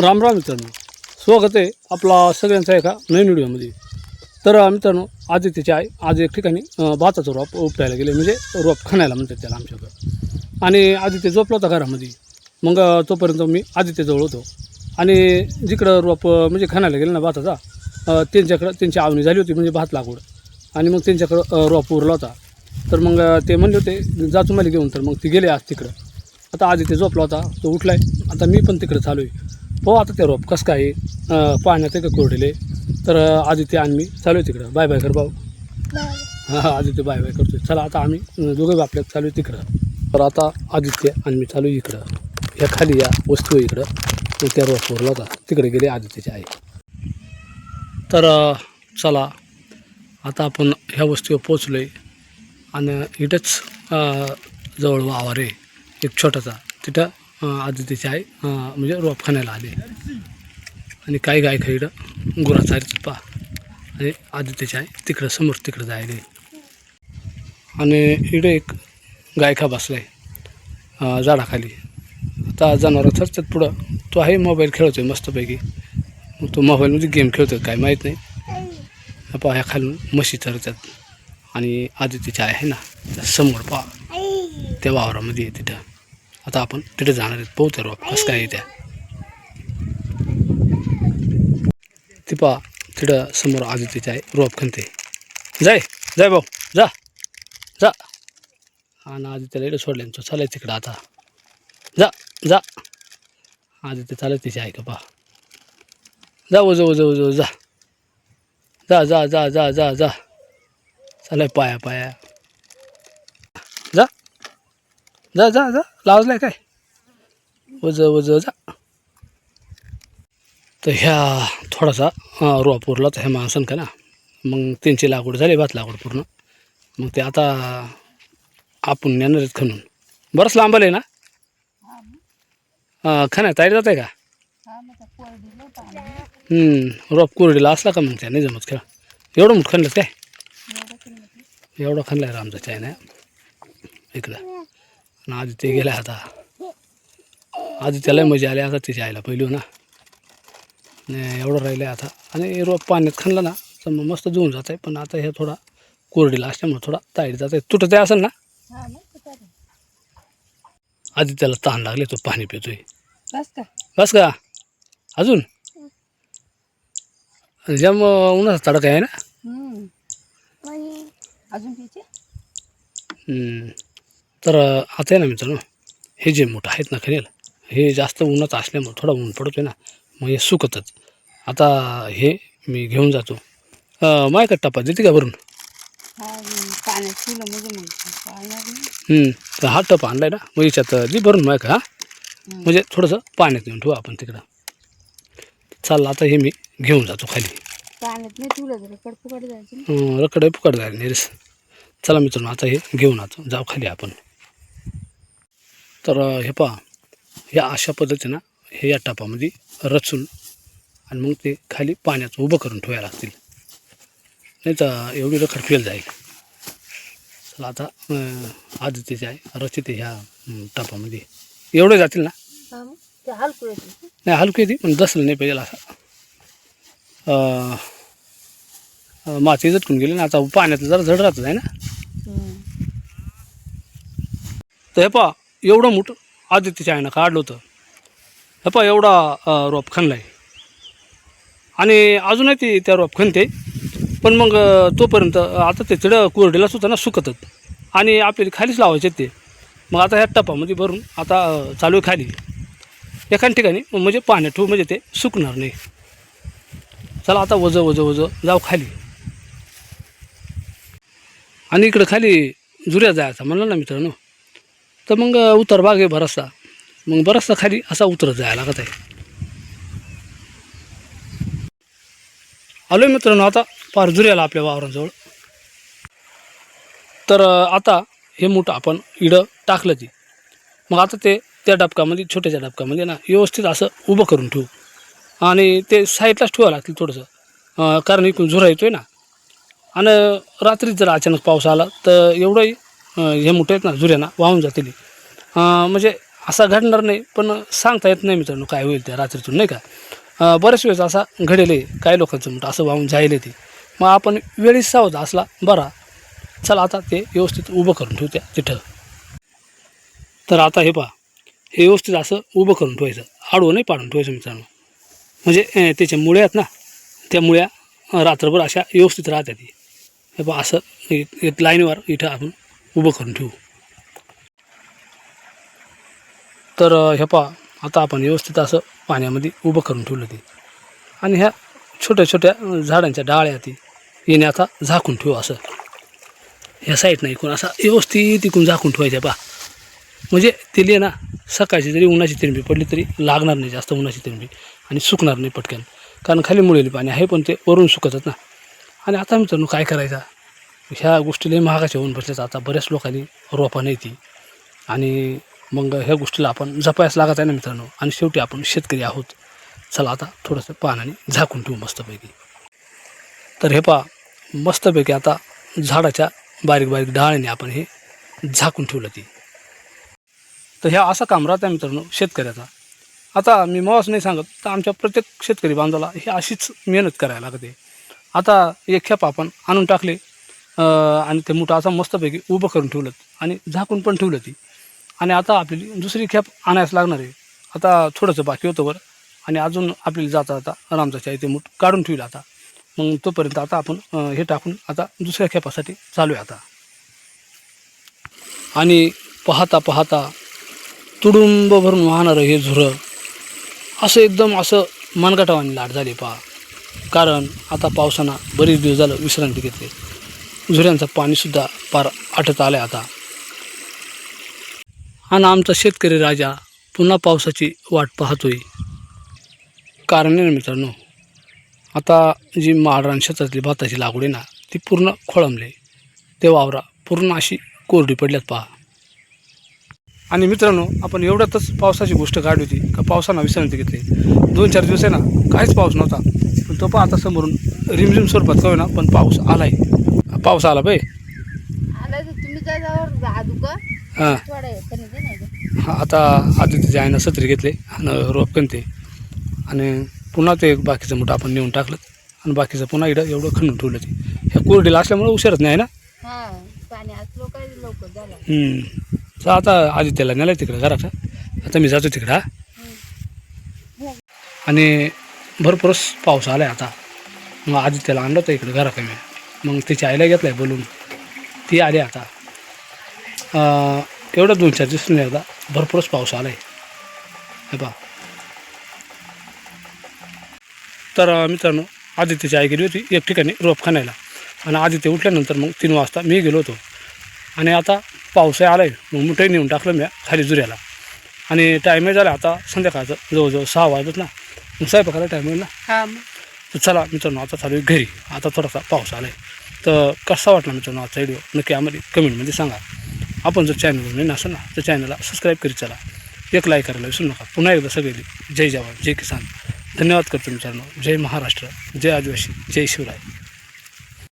राम राम मित्रांनो. स्वागत आहे आपला सगळ्यांचा एका नवीन व्हिडिओमध्ये. तर मित्रांनो मित्रांनो आदित्यची आई आज एक ठिकाणी भाताचं रोप उपटायला गेले. म्हणजे रोप खणायला म्हणतात त्याला आमच्याकडं. आणि आदित्य झोपला होता घरामध्ये. मग तोपर्यंत मी आदित्यजवळ होतो. आणि जिकडं रोप म्हणजे खणायला गेलं ना भाताचा त्यांच्याकडं त्यांची आवणी झाली होती म्हणजे भात लागवड. आणि मग त्यांच्याकडं रोप उरला होता. तर मग ते म्हणले होते जा तुम्हाला घेऊन. तर मग ते गेले आज तिकडं. आता आदित्य झोपला होता तो उठलाय. आता मी पण तिकडे चालू आहे. हो आता ते रोप कसं काय? पाण्यात आहे का कोरडेले तर आदित्य आणि मी चालू आहे तिकडं. बाय बाय कर भाऊ. हां हां आदित्य बाय बाय करतो चला आता आम्ही दोघं बापल्या चालू आहे तिकडं. तर आता आदित्य आणि मी चालू आहे इकडं. या खाली या वस्तू इकडं. त्या रोप उरला होता तिकडे गेले आदित्यचे आई. तर चला आता आपण ह्या वस्तूवर पोचलो आहे आणि इथंच जवळ वावर आहे. एक छोटासा. तिथं आज आदित्यची आई म्हणजे रोप खाण्याला आणि काही गाय इकडं गुराचा पा आणि आदित्यची आई तिकडं समोर तिकडं जायले. आणि इकडे एक गायखा बसला आहे झाडाखाली. आता जनावरं चरतात पुढं तो आहे मोबाईल खेळतो आहे मस्तपैकी तो मोबाईलमध्ये गेम खेळतो काय माहीत नाही. पहा ह्या खालून म्हशी चरतात आणि आदित्यची आई आहे ना समोर पहा. त्या वावरामध्ये आहे तिथं. आता आपण तिथे जाणार आहेत. पाहू तर कसं काय त्या. ती पहा तिथं समोर आदित्यचे आहे रोप खणते जाय जाय भाऊ जा जा. हा ना आदित्यला इकडे सोडले तो चालाय तिकडं आता. जा जा. आदित्य चालत तिचे आहे का पहा. जा उज उज उज उज, जा. जा जा जा जा जा जा. चालाय पाया पाया जा जा जा जा. लावलाय काय? वज वज जा. तर ह्या थोडासा रोपूरला रोप उरला तर ह्या माणसान का ना? मग त्यांची लागवड झाली भात लागवड पूर्ण. मग ते आता आपण नेणार आहेत खणून. बरंच लांबलं आहे ना? हां खाण्यात तयारी जात आहे का रोप कोरडीला असला का मग त्या नाही जमत खेळ. एवढं मोठं खणलं काय? एवढं खणलं आहे रामचा चाय ना इकडं. आणि आधी ते गेले आता. आधी त्याला मजा आली आता तिच्या आईला पहिली ना. नाही एवढं राहिलं आहे आता. आणि रोप पाण्यात खणलं ना तर मग मस्त जुळून जात आहे पण आता हे थोडा कोरडीला असल्यामुळे थोडा ताईट जात आहे तुटत आहे असेल ना आधी त्याला ताण लागले तो पाणी पितोय. बस का? बस का? अजून? जम उन्हाचा तडका आहे ना. अजून. तर आता आहे ना मित्रांनो हे जे मोठं आहेत ना खरेल हे जास्त उन्हाचं असल्यामुळे थोडा ऊन पडतोय ना मग हे सुकतच. आता हे मी घेऊन जातो. का टप्पा देते का भरून. तर हा टप आणलाय ना मग याच्यात दे भरून माय का हा? म्हणजे थोडंसं पाण्यात नेऊन ठेवू आपण तिकडं. चाललं आता हे मी घेऊन जातो खाली. रकडे फुकट जायला नाही रेस चला मित्रांनो आता हे घेऊन आता जाऊ खाली आपण. तर हे पहा या अशा पद्धतीनं हे या टापामध्ये रचून आणि मग ते खाली पाण्यात उभं करून ठेवायला लागतील. नाही तर एवढी रखड फेल जाईल. चला आता अं, आदित्यचे आहे रचित ह्या टापामध्ये. एवढे जातील ना? हलकू येते नाही हलकी ती पण दसलं नाही पाहिजे असं. माती झटकून गेली ना आता पाण्यात जरा जड राहत आहे ना? तर हे पहा एवढं मोठं आदित्यच्या आईनं काढलं होतं. हे पहा एवढा रोप खणला आहे आणि अजूनही ते त्या रोप खणते. पण मग तोपर्यंत आता ते तिडं कोरडीला सुद्धा ना सुकतात. आणि आपल्याला खालीच लावायचे ते. मग आता ह्या टपामध्ये भरून आता चालू आहे खाली. एखाद्या ठिकाणी म्हणजे पाण्यात ठेवू म्हणजे ते सुकणार नाही. चला आता वजं वजं वजं जाऊ खाली. आणि इकडं खाली जुऱ्या जायचा म्हणलं ना मित्रांनो. तर मग उतर भाग आहे बराचसा. मग बराचसा खाली असा उतरत जायला लागत आहे. आलो मित्रांनो आता फार जुऱ्याला आपल्या वावरांजवळ. तर आता हे मोठं आपण इडं टाकलं ती मग आता ते त्या डबकामध्ये छोट्याच्या डबकामध्ये ना व्यवस्थित असं उभं करून ठेवू. आणि ते साईडलाच ठेवावं लागतील थोडंसं. कारण इकडून झुरा येतो आहे ना. आणि रात्रीत जर अचानक पाऊस आला तर एवढंही हे मोठे आहेत ना जुऱ्यांना वाहून जातील म्हणजे असा घडणार नाही पण सांगता येत नाही मित्रांनो काय होईल त्या रात्रीतून नाही का? बऱ्याच वेळेस असा घडेल आहे काही लोकांचं म्हणतं असं वाहून जायला ते. मग आपण वेळीच सावध असला बरा. चला आता ते व्यवस्थित उभं करून ठेवू त्या तिथं. तर आता हे पहा हे व्यवस्थित असं उभं करून ठेवायचं. आडवं नाही पाडून ठेवायचं मित्रांनो. म्हणजे त्याच्या मुळ्या आहेत ना त्या मुळ्या रात्रभर अशा व्यवस्थित राहतात ती हे पहा असं एक लाईनवर इथं आपण उभं करून ठेवू. तर हे पहा आता आपण व्यवस्थित असं पाण्यामध्ये उभं करून ठेवलं ते. आणि ह्या छोट्या छोट्या झाडांच्या डाळ्या ती येणे आता झाकून ठेवू असं. ह्या साईडनं इकून असा व्यवस्थित इकून झाकून ठेवायच्या पहा. म्हणजे तिले ना सकाळची जरी उन्हाची तिरंबी पडली तरी लागणार नाही जास्त उन्हाची तिरंबी आणि सुकणार नाही पटकन. कारण खाली मुळेली पाणी आहे पण ते वरून सुकतात ना. आणि आता मित्रांनो काय करायचा? ह्या गोष्टीला महागाच्या होऊन बसल्याच आता बऱ्याच लोकांनी रोपा नाही ती. आणि मग ह्या गोष्टीला आपण जपायच लागत आहे ना मित्रांनो. आणि शेवटी आपण शेतकरी आहोत. चला आता थोडंसं पानाने झाकून ठेवू मस्तपैकी. तर हे पहा मस्तपैकी आता झाडाच्या बारीक बारीक डाळ्याने आपण हे झाकून ठेवलं ती. तर ह्या असं काम राहतं आहे मित्रांनो शेतकऱ्याचा. आता मी मवाच नाही सांगत तर आमच्या प्रत्येक शेतकरी बांधवाला ही अशीच मेहनत करायला लागते. आता एक खेप आपण आणून टाकले आणि ते मोठं असं मस्तपैकी उभं करून ठेवलं. आणि झाकून पण ठेवलं ती. आणि आता आपली दुसरी खेप आणायच लागणार आहे. आता थोडंसं बाकी होतं बरं. आणि अजून आपल्याला जाता जाता रामचा आहे ते मूठ काढून ठेवलं आता. मग तोपर्यंत आता आपण हे टाकून आता दुसऱ्या खेपासाठी चालू आहे आता. आणि पाहता पाहता तुडुंब भरून वाहणारं हे झुरं असं एकदम असं मनगटावानी लाट झाली पहा. कारण आता पावसानं बरेच दिवस झालं विश्रांती घेतली. झुऱ्यांचं पाणीसुद्धा पार आटत आलं आहे आता आणि आमचा शेतकरी राजा पुन्हा पावसाची वाट पाहतोय. कारण आहे मित्रांनो आता जी माळरान शेतातली भाताची लागवड आहे ना ती पूर्ण खोळंबली. ते वावरा पूर्ण अशी कोरडी पडल्यात पहा. आणि मित्रांनो आपण एवढ्यातच पावसाची गोष्ट काढली होती का पावसानं विश्रांती घेतली. दोन चार दिवस आहे ना काहीच पाऊस नव्हता. पण तो पहा आता समोरून रिमझिम स्वरूपात कळू ना पण पाऊस आलाय. पाऊस आला बाई. आला तर तुम्ही का. हां. थोडा दे हा, आता आईनं सत्री घेतले आणि रोप ते आणि पुन्हा ते बाकीचं मोठं आपण नेऊन टाकलं. आणि बाकीचं पुन्हा इकडं एवढं खणून ठेवलं ते. ह्या कोरडीला असल्यामुळे उशीरच नाही ना? हा पाणी लवकर झाला. हम्म. तर आता आदित्यला नेलं तिकडं घरात आता मी जातो तिकडं हा. आणि भरपूरच पाऊस आला आहे आता. मग आदित्यला आणलं होतं इकडं घराकडे मग तिच्या आईला घेतलं आहे बोलून. ती आली आता. एवढं दोन चार दिवस एकदा भरपूरच पाऊस आला आहे पहा. तर मित्रांनो आदित्यची आई गेली होती एक ठिकाणी रोप खाण्याला आणि आदित्य उठल्यानंतर मग तीन वाजता मी गेलो होतो. आणि आता पावसाळा आला आहे मग मुठंही नेऊन टाकलं मी खाली जुऱ्याला. आणि टायमे झाला आता संध्याकाळचं जवळजवळ सहा वाजत ना. मग स्वयंपाकाला टाईम होईल ना. हा चला मित्रांनो आता चालू घरी. आता थोडासा पाऊस आला आहे तर कसा वाटला मित्रांनो आजचा व्हिडिओ नक्की आम्हाला कमेंटमध्ये सांगा. आपण जर चॅनलवर नाही नसेल ना तर चॅनलला सबस्क्राईब करीत चला. एक लाईक करायला विसरू नका. पुन्हा एकदा सगळे जय जवान जय किसान. धन्यवाद करतो मित्रांनो. जय महाराष्ट्र जय आदिवासी जय शिवराय.